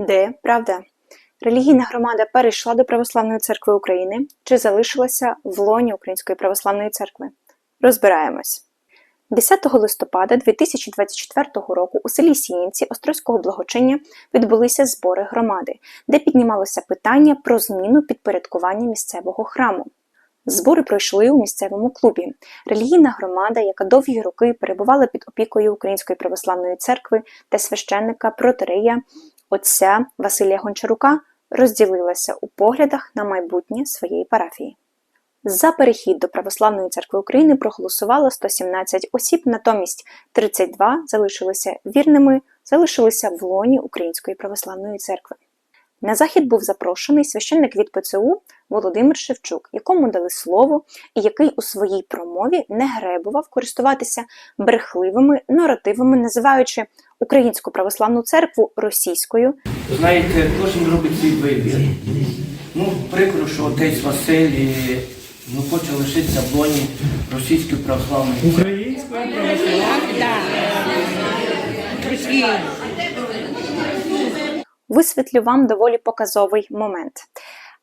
Де правда? Релігійна громада перейшла до Православної церкви України чи залишилася в лоні Української православної церкви? Розбираємось. 10 листопада 2024 року у селі Сіїнці Острозького благочиння відбулися збори громади, де піднімалося питання про зміну підпорядкування місцевого храму. Збори пройшли у місцевому клубі. Релігійна громада, яка довгі роки перебувала під опікою Української православної церкви та священника протирея отця Василія Гончарука, розділилася у поглядах на майбутнє своєї парафії. За перехід до Православної церкви України проголосувало 117 осіб, натомість 32 залишилися вірними, залишилися в лоні Української православної церкви. На захід був запрошений священник від ПЦУ Володимир Шевчук, якому дали слово, і який у своїй промові не гребував користуватися брехливими наративами, називаючи Українську православну церкву російською, Знаєте, кожен робить свій вибір. Ну, прикро, що отець Василь ну, хоче лишитися в лоні російської православної церкви. Українська православна. Висвітлю вам доволі показовий момент.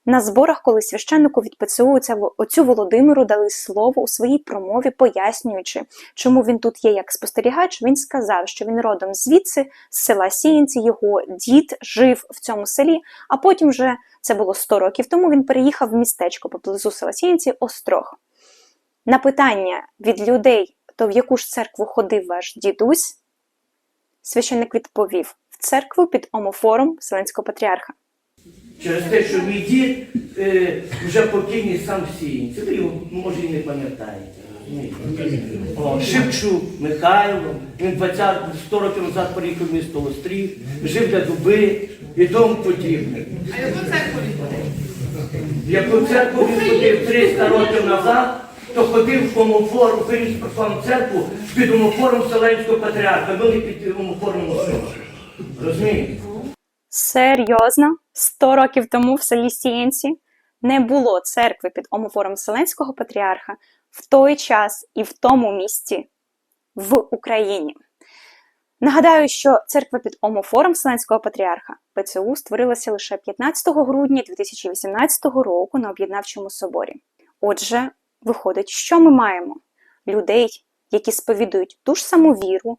На зборах, коли священнику від ПЦУ оцю Володимиру дали слово у своїй промові, пояснюючи, чому він тут є як спостерігач, він сказав, що він родом звідси, з села Сіянці, його дід жив в цьому селі, а потім вже це було 100 років тому. Він переїхав в містечко поблизу села Сіянці Острог. На питання від людей, то в яку ж церкву ходив ваш дідусь, священник відповів: церкву під омофором Вселенського патріарха. Через те, що мій дід е, вже покійний сам в Сіїнці. Ви його, може, і не пам'ятаєте. О, Шевчук Михайло, він 20, 100 років назад приїхав в місто Острів, жив для дуби і тому подібне. А яку церкву він ходив? Яку церкву він ходив 300 років назад, то ходив в омофор, в Українську церкву під омофором Вселенського патріарха, ми не під омофором Острова. Розумієте? Серйозно, 100 років тому в селі Сієнці не було церкви під омофором Вселенського патріарха в той час і в тому місті в Україні. Нагадаю, що церква під омофором Вселенського патріарха ПЦУ створилася лише 15 грудня 2018 року на об'єднавчому соборі. Отже, виходить, що ми маємо? Людей, які сповідують ту ж саму віру,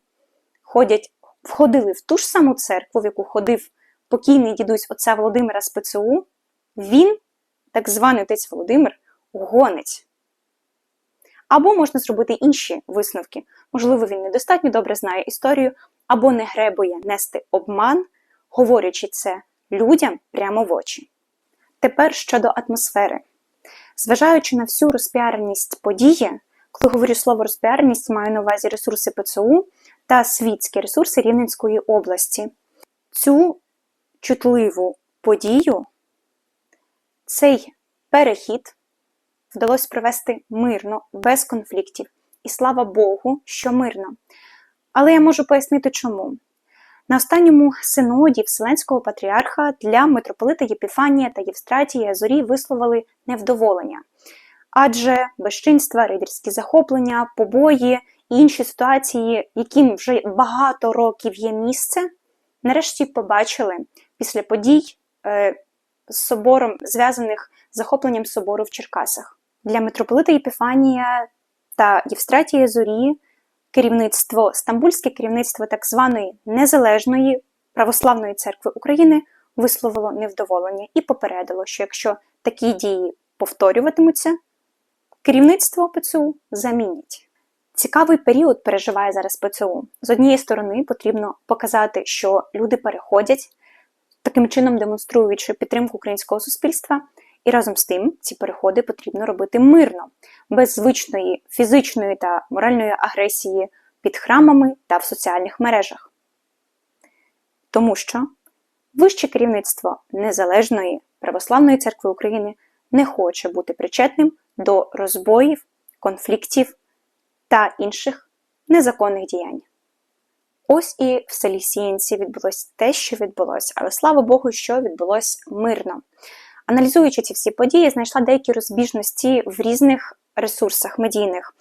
ходять, входили в ту ж саму церкву, в яку ходив покійний дідусь отця Володимира з ПЦУ, він, так званий отець Володимир, гонець. Або можна зробити інші висновки. Можливо, він недостатньо добре знає історію, або не гребує нести обман, говорячи це людям прямо в очі. Тепер щодо атмосфери. Зважаючи на всю розпіареність події, коли говорю слово розпіареність, маю на увазі ресурси ПЦУ та світські ресурси Рівненської області. Цю чутливу подію, цей перехід вдалося провести мирно, без конфліктів. І слава Богу, що мирно. Але я можу пояснити чому. На останньому синоді Вселенського патріарха для митрополита Єпіфанія та Євстратія Зорі висловили невдоволення. Адже безчинства, рейдерські захоплення, побої інші ситуації, яким вже багато років є місце, нарешті побачили після подій е, з собором, зв'язаних з захопленням собору в Черкасах. Для митрополита Єпіфанія та Євстратія Зорі керівництво, стамбульське керівництво так званої Незалежної православної церкви України висловило невдоволення і попередило, що якщо такі дії повторюватимуться, керівництво ПЦУ замінять. Цікавий період переживає зараз ПЦУ. З однієї сторони, потрібно показати, що люди переходять, таким чином демонструючи підтримку українського суспільства, і разом з тим ці переходи потрібно робити мирно, без звичної фізичної та моральної агресії під храмами та в соціальних мережах. Тому що вище керівництво Незалежної православної церкви України не хоче бути причетним до розбоїв, конфліктів та інших незаконних діянь. Ось і в селі Сіянці відбулося те, що відбулося, але слава Богу, що відбулося мирно. Аналізуючи ці всі події, знайшла деякі розбіжності в різних ресурсах медійних.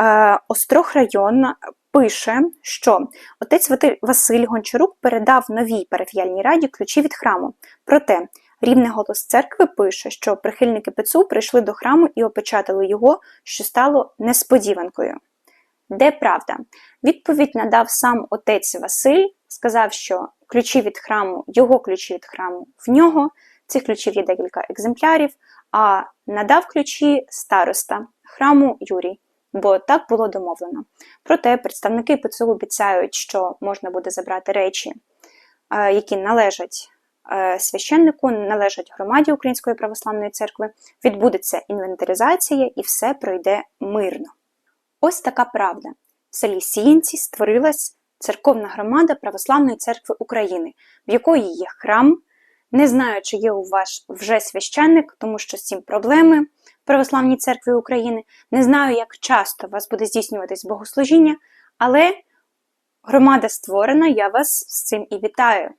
Е, Острог район пише, що отець Василь Гончарук передав новій парафіяльній раді ключі від храму. Проте рівний голос церкви пише, що прихильники ПЦУ прийшли до храму і опечатали його, що стало несподіванкою. Де правда? Відповідь надав сам отець Василь, сказав, що ключі від храму, його ключі від храму в нього. Цих ключів є декілька екземплярів, а надав ключі староста храму Юрій, бо так було домовлено. Проте представники ПЦУ обіцяють, що можна буде забрати речі, е, які належать священнику, належать громаді Української православної церкви. Відбудеться інвентаризація і все пройде мирно. Ось така правда. В селі Сіїнці створилась церковна громада Православної церкви України, в якої є храм. Не знаю, чи є у вас вже священник, тому що з цим проблеми в Православній церкві України. Не знаю, як часто у вас буде здійснюватись богослужіння, але громада створена, я вас з цим і вітаю.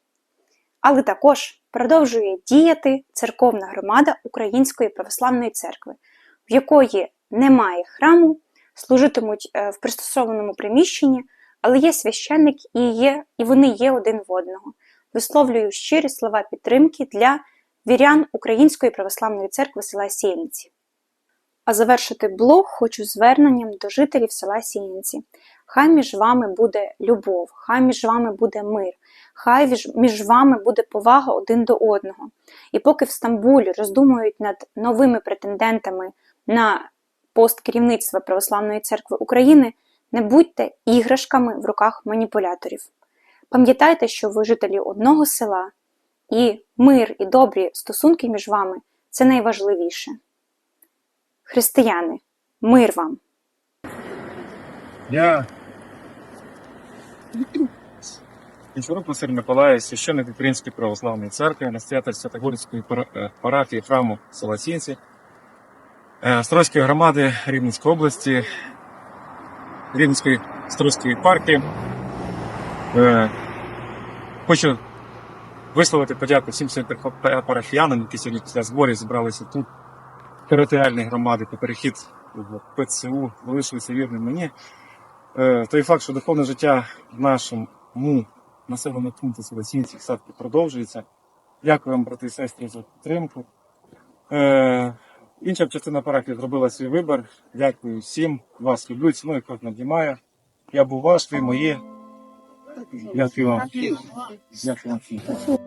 Але також продовжує діяти церковна громада Української православної церкви, в якої немає храму, служитимуть е, в пристосованому приміщенні, але є священник і, є, і вони є один в одного. Висловлюю щирі слова підтримки для вірян Української православної церкви села Сіянці. А завершити блог хочу зверненням до жителів села Сіянці. Хай між вами буде любов, хай між вами буде мир, хай між вами буде повага один до одного. І поки в Стамбулі роздумують над новими претендентами на пост керівництва Православної церкви України, не будьте іграшками в руках маніпуляторів. Пам'ятайте, що ви жителі одного села, і мир і добрі стосунки між вами це найважливіше. Християни, мир вам! Я Інчурук Василь Миколаїв, священник Української православної церкви, настоятель Святогорської е, парафії храму села Сінці, е, Стройської громади Рівненської області, Рівненської Стройської парки. Е, Хочу висловити подяку всім своїм парафіянам, які сьогодні після зборів зібралися тут, територіальної громади, по перехід в ПЦУ, залишилися вірним мені. Той факт, що духовне життя в нашому населеному пунктів Селесінських садки продовжується. Дякую вам, брати і сестри, за підтримку. Е, інша частина парафії зробила свій вибір. Дякую всім. Вас люблю, ціную, кожен надіймаю. Я був ваш, ви мої. Дякую вам. Дякую вам.